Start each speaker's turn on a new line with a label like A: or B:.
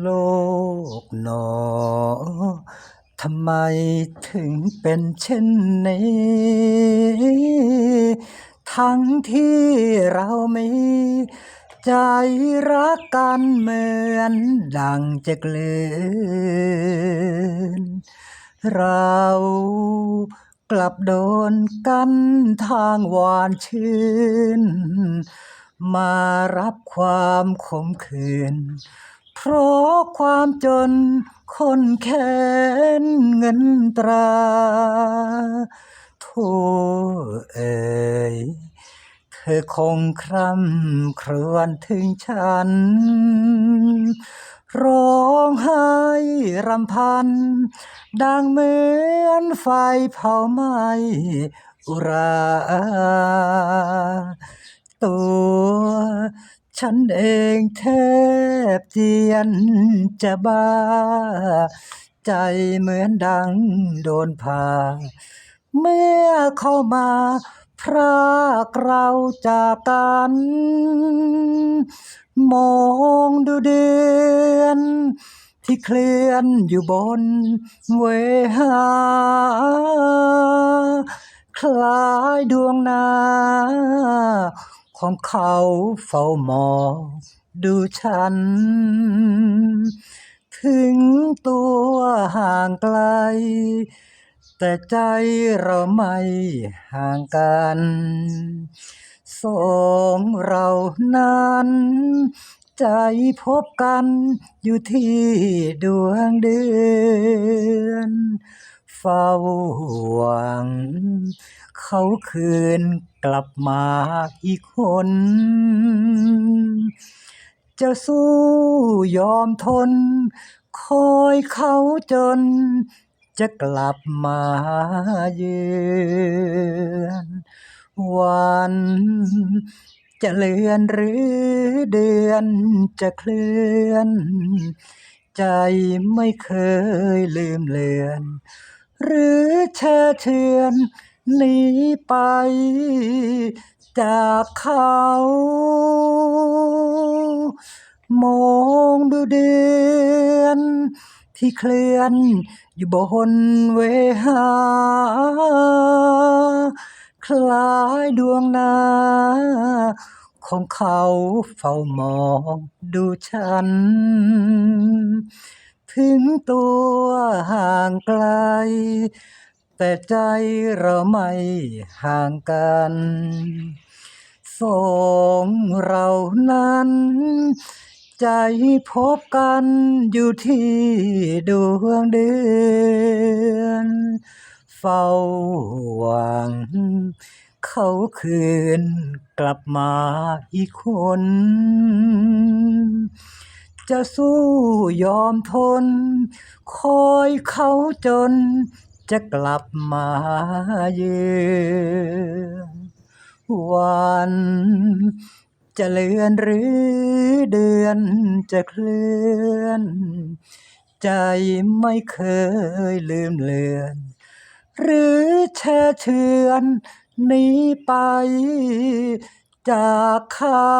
A: โลกหนอทำไมถึงเป็นเช่นนี้ ทั้งที่เรามีใจรักกันเหมือนดังจะกลืน เรากลับโดนกันทางหวานชื่น มารับความขมขื่น เพราะความจนคนแค้นเงินตราโธ่เอ่ยเธอคงคร่ำครวญถึงฉัน ร้องไห้รำพัน ดังเหมือนไฟเผาไหม้อุราตัว ฉันเองแทบเจียนจะบ้า ใจเหมือนดังโดนผ่าเมื่อเข้ามาพรากเราจากกัน มองดูเดือน ที่เคลื่อนอยู่บนเวหา คล้ายดวงนา ของเขาเฝ้ามองดูฉัน ถึงตัวห่างไกล แต่ใจเราไม่ห่างกันสองเรานั้น ใจพบกันอยู่ที่ดวงเดือน เฝ้าหวัง เขาคืนกลับมาอีกคน จะสู้ยอมทน คอยเขาจน จะกลับมาเยือนวันจะเลือนหรือเดือนจะเคลื่อน ใจไม่เคยลืมเลือน หรือแช่เชือนหนีไปจากเขา มองดูเดือน ที่เคลื่อนอยู่บนเวหา คล้ายดวงนา ของเขาเฝ้ามองดูฉัน ถึงตัวห่างไกล แต่ใจเราไม่ห่างกันสองเรานั้น ใจพบกันอยู่ที่ดวงเดือนเฝ้าหวัง เขาคืนกลับมาอีกคน จะสู้ยอมทน คอยเขาจน จะกลับมาเยือนวันจะเลือนหรือเดือนจะเคลื่อน ใจไม่เคยลืมเลือน หรือแช่เชือนหนีไปจากเขา